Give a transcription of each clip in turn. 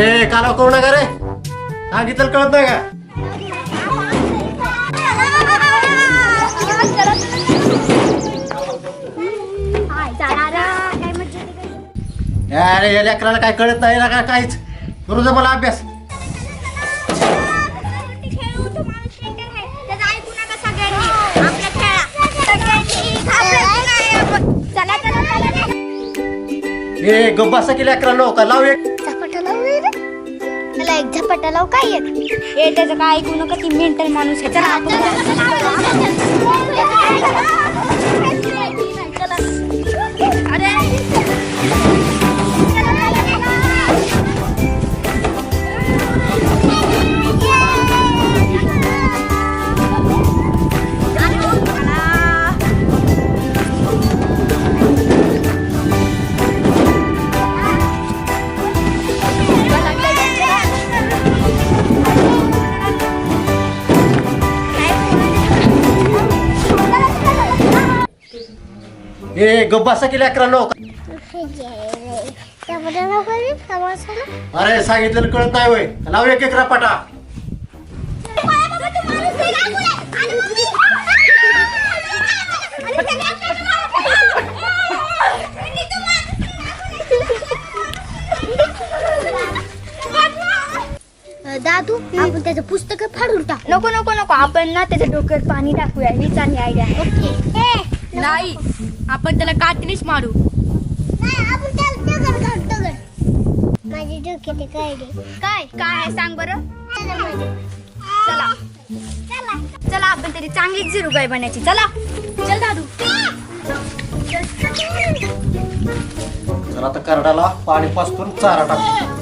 ए कालव करू नका रे. सांगितलं कळत नाही का? अरे या लेकराला काय कळत नाही ना का? काहीच. करू दे मला अभ्यास. ए गब्बासा की लेकरा लोक का लाव एक. झपाटा लावू काय येत हे त्याचं काय ऐकू नका ती मेंटल माणूस आहे. चला ए गब्बासा की लेकरा नो झपाटा लावू का रे? प्रवासाला? अरे सांगितलं कळत नाही होय. लाव एक एक रपाटा. दादू आपण त्याचं पुस्तक फाडून टाक. नको नको नको. आपण ना त्याच्या डोक्यात पाणी टाकूया. ही चांगली आयडिया ओके. नाही आपण त्याला काठीनेच मारू. माझे डोक्यात काय काय काय आहे सांग बरं. चला चला. आपण तरी चांगलीच झिरू गाय बनायची. चला. चल दादू. चला. आता करडाला पाणी पाचतून चारा टाक.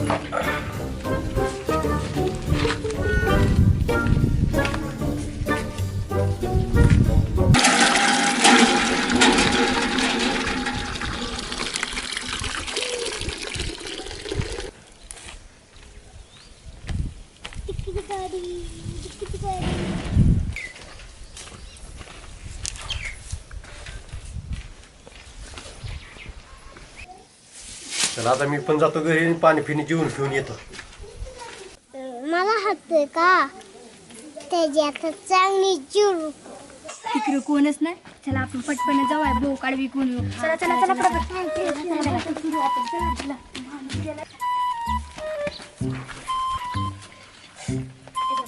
चला आता मी पण जातो घरी पाणी फिनी जेवून घेऊन येतो. मला हसतोय का? त्याची आता चांगली चिरू तिकडे कोणच नाही. चला आपण पटपण जाऊ आहे काढ विकून येऊ. चला चला चला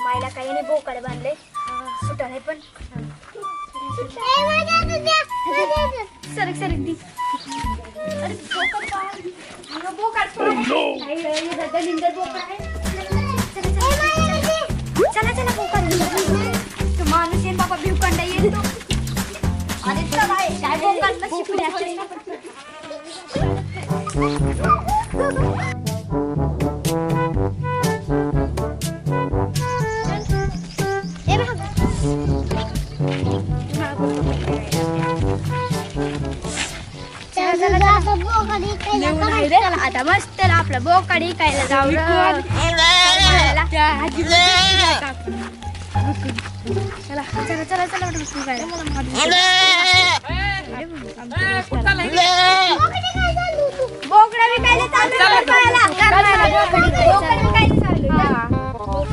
मायला काही नाही बोकाड बांधले. सुटा नाही पण. सरक सरक दी. चला चला बोकाड तो माणूस येईल बाबा भिवकांडा येईल तो अरे चला काय बोकाड शिकल्या चला आता मस्त आपलं बोकाड इकायला जाऊ चला चला चला चला काय बोकडा विकायला चालू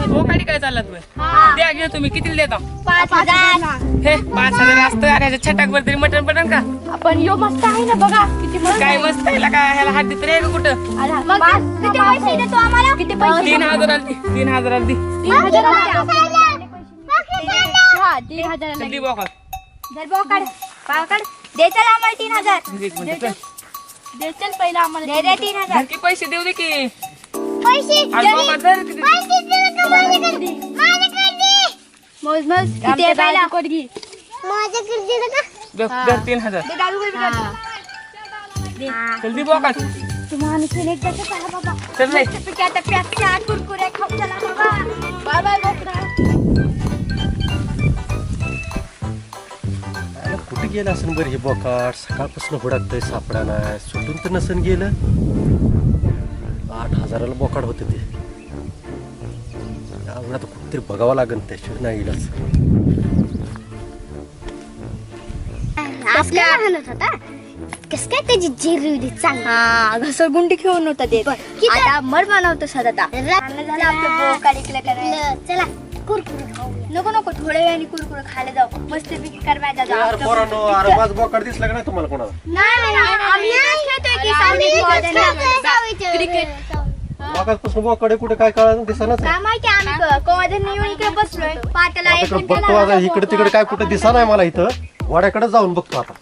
बोकडं चालला. द्या घे तुम्ही. किती देता? पाच हजार. हे पाच हजार असतं. अरे ह्याच्या छटाक वर तरी मटण पटन का? आपण यो मस्त आहे ना बघा किती मस्त काय मस्त आहे का ह्याला हात देत रे कुठं? मग किती पैसे देतो आम्हाला? किती तीन हजार दी तीन हजार दी. तीन हजार हा तीन हजार चल बोका जर बोकाड. बोकाड. दे चला आम्हाला तीन हजार. एक मिनिट चल. दे चल पहिला आम्हाला दे दे तीन हजार. धर की पैसे देऊ दे की. पैसे बाबा किती मोज मोज. किती आहे पहिला? दिलं का तीन हजार. दे दादू कडे हा. चल दी बोका. तू माणूस आहे एकदा कसा बाबा. चल रे पिके आता प्याच्या कुरकुरे खाऊ चला बाबा. बाय बाय बोकडा अरे कुठे गेलं असेल बरं हे बोकाट सकाळपासून हुडाकतंय सापडा नाही. सुटून तर नसन गेलं. आठ हजाराला बोकाड होते ते. यावेळी आता कुठेतरी बघावं लागेल त्याशिवाय नाही इलाज आपल्या म्हणत होता कस काय त्याची चांगली हा घसरगुंडी खेळून होता ते किती? आता मर बनवतो सदा झालं आपलं बोकाड इकलं करायला. चला कुरकुरे खाऊया नको नको थोड्या वेळाने कुरकुर खायला जाऊ. मस्त पैकी करवायला जाऊ यार आपलं पोरांनो अरे माझं बोकाड दिसलं का नाही तुम्हाला कोणाला? नाही नाही, आम्ही इथेच खेळतोय की आम्ही सावलीत इथेच वाजवणार. खेळतोय सावलीत. क्रिकेट. बोकाड कुठे काय कळालं दिसनाच काय माहिती आम्ही कवादर येऊन इकडे बसलोय. एक बघतो आता लागला इकडे तिकडे काय कुठे दिसा नाही मला इथं. वाड्याकडे जाऊन बघतो आता.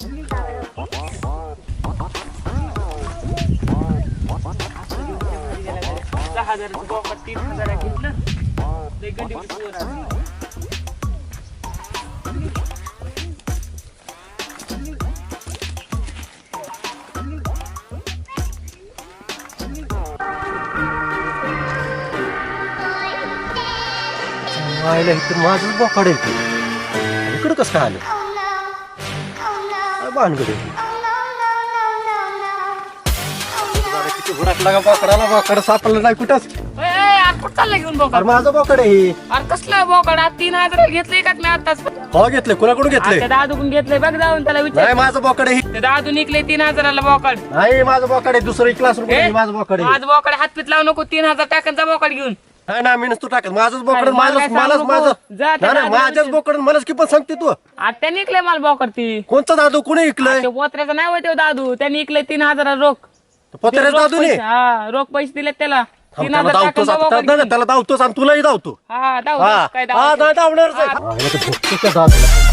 दहा हजाराचं बोकड तीन हजार घेतलं. लय गंडी मायला इथं माझंच बोकाड इथं. इकडं कसं काय आलं? काय भानगड आहे? जरा किती हुडकला का बोकडाला बोकड सापडलं नाही कुठंच. ए, ए, अरे कुठं चाललं घेऊन बोकड? अरे माझं बोकड आहे हे. अरे कसलं बोकड? आज तीन हजार घेतलंय का मी आताच? हो घेतले. कुणाकडून घेतले? दादूकडून घेतलंय बघ जाऊन त्याला नाही विचार माझं बोकड आहे हे. दादू निकले तीन हजाराला बोकड. नाही माझं बोकड आहे. दुसरं क्लास ए, माझं बोकड आहे माझं बोकड हातपीत लावू नको. तीन हजार टाकांचा बोकड घेऊन. नाही ना मी नसतो टाकत. माझंच बोकड मला माझं काय मलाच सांगू माझं. नको. जा त्या नाही, नाही, दादाला माझ्याच विचार. बोकड मलाच की पण सांगते तू. आता निकले मला बोकड ती कोणचा दादू कोणी ऐकलंय ते पोत्र्याचा नाही होते दादू. त्यांनी इकले तीन हजार रोख. पत्र्याचा रोख दादू पैसे- हा रोख पैसे दिले त्याला. तीन त्याला हजार धावतोच आता. त्याला आणि तुलाही धावतो हा धाव हा. काय हा, धाव धावणारच आहे. हा, याला तर भोगतो त्या दादूला.